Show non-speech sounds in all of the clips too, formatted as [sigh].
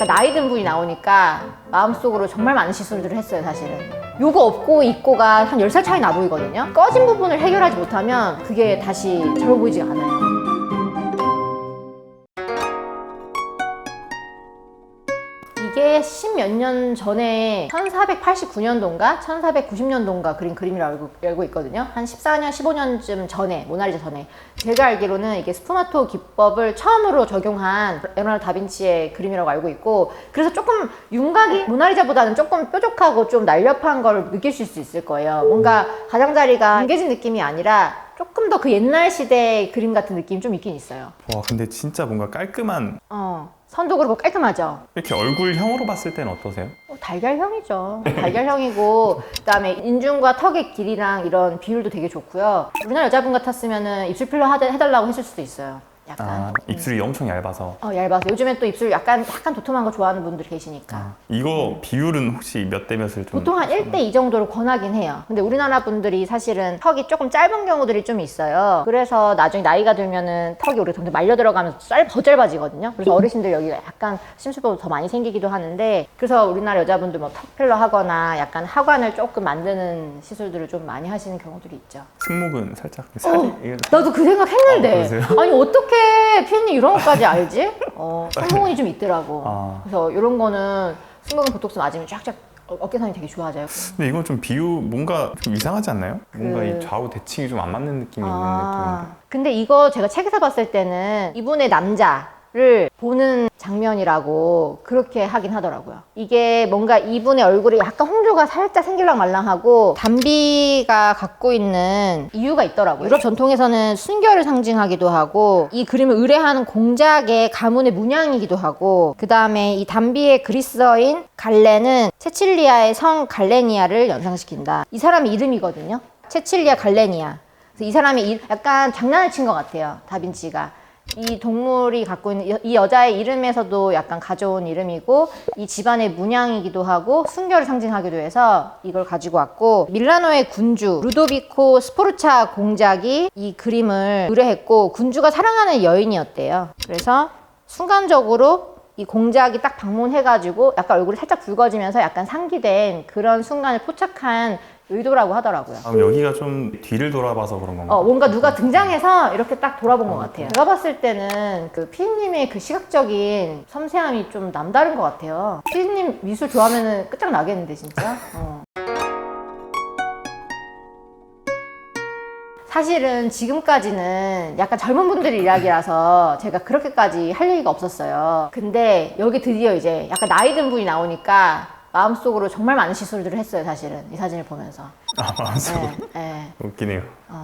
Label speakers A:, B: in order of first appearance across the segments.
A: 약간 나이 든 분이 나오니까 마음속으로 정말 많은 시술들을 했어요, 사실은. 요거 없고 있고가 한 10살 차이 나 보이거든요. 꺼진 부분을 해결하지 못하면 그게 다시 젊어 보이지가 않아요. 이게 십몇 년 전에 1489년도인가 1490년도인가 그린 그림이라고 알고, 있거든요. 한 14년, 15년쯤 전에, 모나리자 전에. 제가 알기로는 이게 스푸마토 기법을 처음으로 적용한 레오나르도 다빈치의 그림이라고 알고 있고 그래서 조금 윤곽이 모나리자보다는 조금 뾰족하고 좀 날렵한 걸 느끼실 수 있을 거예요. 뭔가 가장자리가 뭉개진 느낌이 아니라 조금 더 그 옛날 시대 그림 같은 느낌이 좀 있긴 있어요.
B: 와 근데 진짜 뭔가 깔끔한
A: 어, 선도 그렇고 깔끔하죠.
B: 이렇게 얼굴형으로 봤을 때는 어떠세요?
A: 어, 달걀형이죠. 달걀형이고 그다음에 인중과 턱의 길이랑 이런 비율도 되게 좋고요. 우리나라 여자분 같았으면은 입술 필러 하다- 해달라고 했을 수도 있어요. 약간
B: 아 입술이 엄청 얇아서
A: 어, 얇아서 요즘엔 또 입술 약간 약간 도톰한 거 좋아하는 분들이 계시니까
B: 아, 이거 비율은 혹시 몇 대 몇을 좀
A: 보통 한 1대 2 정도로 권하긴 해요. 근데 우리나라 분들이 사실은 턱이 조금 짧은 경우들이 좀 있어요. 그래서 나중에 나이가 들면은 턱이 오히려 점점 말려 들어가면서 짧, 더 짧아지거든요. 그래서 어르신들 여기가 약간 심술보도 더 많이 생기기도 하는데 그래서 우리나라 여자분들 뭐 턱 필러 하거나 약간 하관을 조금 만드는 시술들을 좀 많이 하시는 경우들이 있죠.
B: 승모근 살짝 살이
A: 어.
B: 이게
A: 나도 그 생각 했는데.
B: 아, 그러세요?
A: 아니, 어떻게 피디님 이런 것까지 알지? 어, [laughs] 승모근이 좀 있더라고.
B: 아.
A: 그래서 이런 거는 승모근 보톡스 맞으면 쫙쫙 어- 어깨선이 되게 좋아져요.
B: 근데 이건 좀 비유 뭔가 좀 이상하지 않나요? 뭔가
A: 그-
B: 이 좌우 대칭이 좀 안 맞는 느낌이
A: 아, 근데 이거 제가 책에서 봤을 때는 이분의 남자 를 보는 장면이라고 그렇게 하긴 하더라고요. 이게 뭔가 이분의 얼굴에 약간 홍조가 살짝 생길랑 말랑하고 담비가 갖고 있는 이유가 있더라고요. 유럽 전통에서는 순결을 상징하기도 하고 이 그림을 의뢰하는 공작의 가문의 문양이기도 하고 그 다음에 이 담비의 그리스어인 갈레는 체칠리아의 성 갈레니아를 연상시킨다. 이 사람의 이름이거든요. 체칠리아 갈레니아. 이 사람이 이- 약간 장난을 친 것 같아요. 다빈치가. 이 동물이 갖고 있는 여- 이 여자의 이름에서도 약간 가져온 이름이고 이 집안의 문양이기도 하고 순결을 상징하기도 해서 이걸 가지고 왔고 밀라노의 군주 루도비코 스포르차 공작이 이 그림을 의뢰했고 군주가 사랑하는 여인이었대요. 그래서 순간적으로 이 공작이 딱 방문해가지고 약간 얼굴이 살짝 붉어지면서 약간 상기된 그런 순간을 포착한 의도라고 하더라고요.
B: 아, 여기가 좀 뒤를 돌아봐서 그런 건가요?
A: 어, 뭔가 누가 등장해서 이렇게 딱 돌아본 것 같아요. 제가 봤을 때는 그 피디님의 그 시각적인 섬세함이 좀 남다른 것 같아요. 피디님 미술 좋아하면 끝장나겠는데, 진짜. 어. 사실은 지금까지는 약간 젊은 분들 이야기라서 제가 그렇게까지 할 얘기가 없었어요. 근데 여기 드디어 이제 약간 나이 든 분이 나오니까 마음속으로 정말 많은 시술들을 했어요, 사실은. 이 사진을 보면서.
B: 아 마음속으로
A: 네, 네.
B: 웃기네요.
A: 어.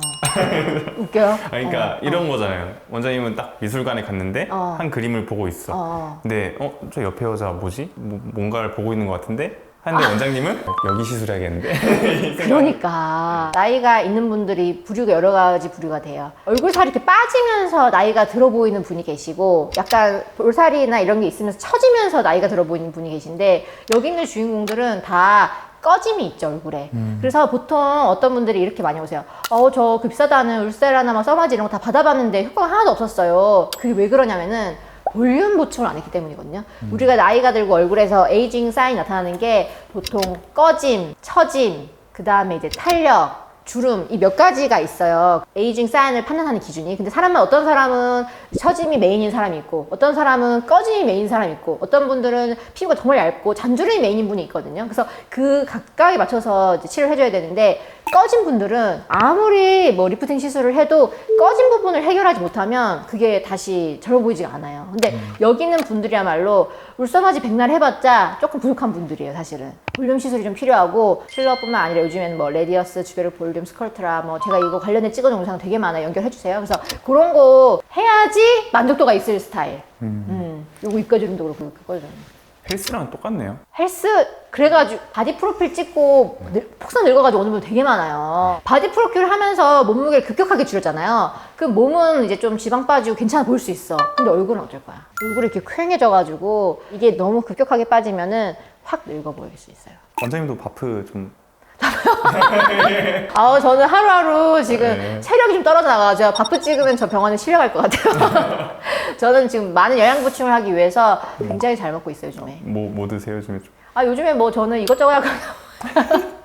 A: 웃겨요?
B: 아, 그러니까 이런 거잖아요. 원장님은 딱 미술관에 갔는데
A: 어.
B: 한 그림을 보고 있어.
A: 어.
B: 근데 어 저 옆에 여자 뭐지? 뭐, 뭔가를 보고 있는 것 같은데 하는데 원장님은 여기 시술해야겠는데. [laughs]
A: 그러니까 나이가 있는 분들이 부류가 여러 가지 부류가 돼요. 얼굴 살이 이렇게 빠지면서 나이가 들어 보이는 분이 계시고 약간 볼살이나 이런 게 있으면서 처지면서 나이가 들어 보이는 분이 계신데 여기 있는 주인공들은 다 꺼짐이 있죠 얼굴에. 그래서 보통 어떤 분들이 이렇게 많이 오세요. 어 저 급사다는 울세라나 막 써마지 이런 거 다 받아봤는데 효과가 하나도 없었어요. 그게 왜 그러냐면은 볼륨 보충을 안 했기 때문이거든요. 우리가 나이가 들고 얼굴에서 에이징 사인이 나타나는 게 보통 꺼짐, 처짐, 그 다음에 이제 탄력, 주름 이 몇 가지가 있어요. 에이징 사인을 판단하는 기준이. 근데 사람은 어떤 사람은 처짐이 메인인 사람이 있고, 어떤 사람은 꺼짐이 메인인 사람이 있고, 어떤 분들은 피부가 정말 얇고 잔주름이 메인인 분이 있거든요. 그래서 그 각각에 맞춰서 치료를 해줘야 되는데 꺼진 분들은 아무리 뭐 리프팅 시술을 해도 꺼진 부분을 해결하지 못하면 그게 다시 젊어 보이지가 않아요. 근데 여기 있는 분들이야말로 울서마지 백날 해봤자 조금 부족한 분들이에요, 사실은. 볼륨 시술이 좀 필요하고 필러뿐만 아니라 요즘에는 뭐 레디어스, 주베르 볼륨, 스컬트라 뭐 제가 이거 관련해 찍은 영상 되게 많아요. 연결해 주세요. 그래서 그런 거 해야지 만족도가 있을 스타일. 음. 요거 입가주름도 그렇고 입가주름.
B: 헬스랑 똑같네요.
A: 헬스 그래가지고 바디 프로필 찍고 늙- 폭삭 늙어가지고 오는 분 되게 많아요. 바디 프로필 하면서 몸무게를 급격하게 줄였잖아요. 그 몸은 이제 좀 지방 빠지고 괜찮아 보일 수 있어. 근데 얼굴은 어쩔 거야? 얼굴이 이렇게 퀭해져가지고 이게 너무 급격하게 빠지면은 확 늙어 보일 수 있어요.
B: 원장님도 바프 좀 [laughs]
A: 아 저는 하루하루 지금
B: 네.
A: 체력이 좀 떨어져 나가죠. 바쁘 찍으면 저 병원에 실려갈 것 같아요. [laughs] 저는 지금 많은 영양 보충을 하기 위해서 굉장히 잘 먹고 있어요 요즘에.
B: 뭐, 뭐 드세요 요즘에 좀?
A: 아 요즘에 뭐 저는 이것저것 약간 [laughs]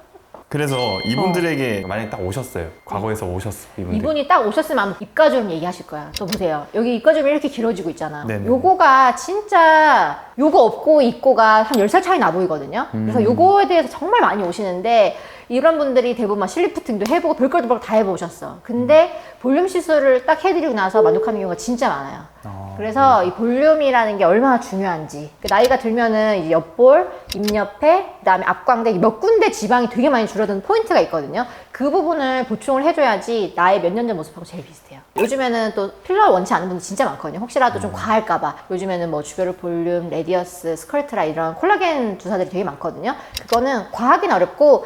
B: 그래서 이분들에게 만약에 딱 오셨어요 과거에서 오셨어 이분들
A: 이분이 딱 오셨으면 아마 입가주름 얘기하실 거야. 또 보세요. 여기 입가주름이 이렇게 길어지고 있잖아.
B: 네네.
A: 요거가 진짜 요거 없고 있고가 한 10살 차이 나 보이거든요. 그래서
B: 음.
A: 요거에 대해서 정말 많이 오시는데 이런 분들이 대부분 막 실리프팅도 해보고 별걸 별걸 다 해보셨어. 근데 볼륨 시술을 딱 해드리고 나서 만족하는 경우가 진짜 많아요.
B: 아,
A: 그래서 이 볼륨이라는 게 얼마나 중요한지 그 나이가 들면은 이제 옆볼, 입옆에, 그다음에 앞광대 몇 군데 지방이 되게 많이 줄어드는 포인트가 있거든요. 그 부분을 보충을 해줘야지 나의 몇 년 전 모습하고 제일 비슷해요. 요즘에는 또 필러 원치 않는 분들 진짜 많거든요. 혹시라도 좀 과할까봐 요즘에는 뭐 주베르 볼륨, 레디어스, 스컬트라 이런 콜라겐 주사들이 되게 많거든요. 그거는 과하긴 어렵고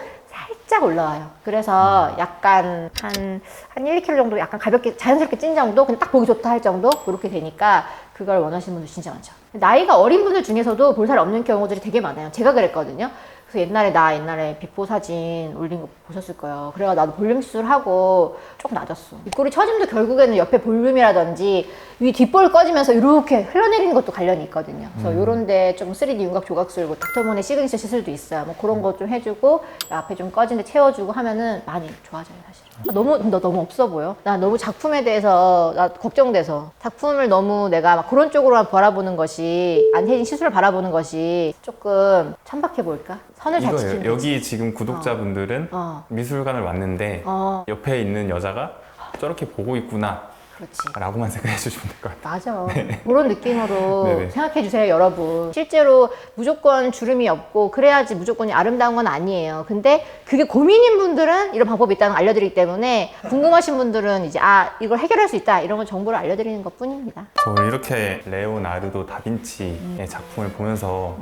A: 살짝 올라와요. 그래서 약간 한, 한 1, 2kg 정도 약간 가볍게 자연스럽게 찐 정도? 그냥 딱 보기 좋다 할 정도? 그렇게 되니까 그걸 원하시는 분들 진짜 많죠. 나이가 어린 분들 중에서도 볼살 없는 경우들이 되게 많아요. 제가 그랬거든요. 그래서 옛날에 나 옛날에 비포 사진 올린 거 보셨을 거예요. 그래가 나도 볼륨 수술하고 조금 낮았어. 입꼬리 처짐도 결국에는 옆에 볼륨이라든지 위 뒷볼 꺼지면서 이렇게 흘러내리는 것도 관련이 있거든요. 그래서 요런데 좀 3D 윤곽 조각술, 뭐 닥터몬의 시그니처 시술도 있어요. 뭐 그런 거 좀 해주고 앞에 좀 꺼진 데 채워주고 하면은 많이 좋아져요, 사실. 아, 너무 너 너무 없어 보여. 나 너무 작품에 대해서 나 걱정돼서 작품을 너무 내가 막 그런 쪽으로만 바라보는 것이 안혜진 시술을 바라보는 것이 조금 천박해 보일까? 선을 잘
B: 이거예요
A: 지키는
B: 여기 지금 구독자분들은
A: 어.
B: 미술관을 왔는데
A: 어,
B: 옆에 있는 여자가 저렇게 보고 있구나
A: 그렇지.
B: 라고만 생각해 주시면 될 것 같아요
A: 맞아. [laughs] 그런 느낌으로
B: 네네.
A: 생각해 주세요, 여러분. 실제로 무조건 주름이 없고 그래야지 무조건 아름다운 건 아니에요. 근데 그게 고민인 분들은 이런 방법이 있다는 걸 알려드리기 때문에 궁금하신 분들은 이제 아 이걸 해결할 수 있다 이런 건 정보를 알려드리는 것 뿐입니다.
B: 저 이렇게 레오나르도 다빈치의 작품을 보면서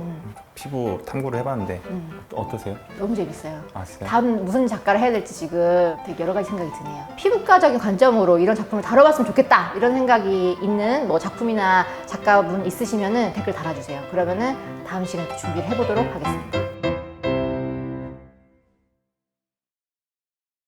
B: 피부 탐구를 해봤는데 어떠세요?
A: 너무 재밌어요.
B: 아 진짜요?
A: 다음 무슨 작가를 해야 될지 지금 되게 여러 가지 생각이 드네요. 피부과적인 관점으로 이런 작품을 다뤄봤으면 좋겠다 이런 생각이 있는 뭐 작품이나 작가분 있으시면은 댓글 달아주세요. 그러면은 다음 시간에 또 준비를 해보도록 하겠습니다.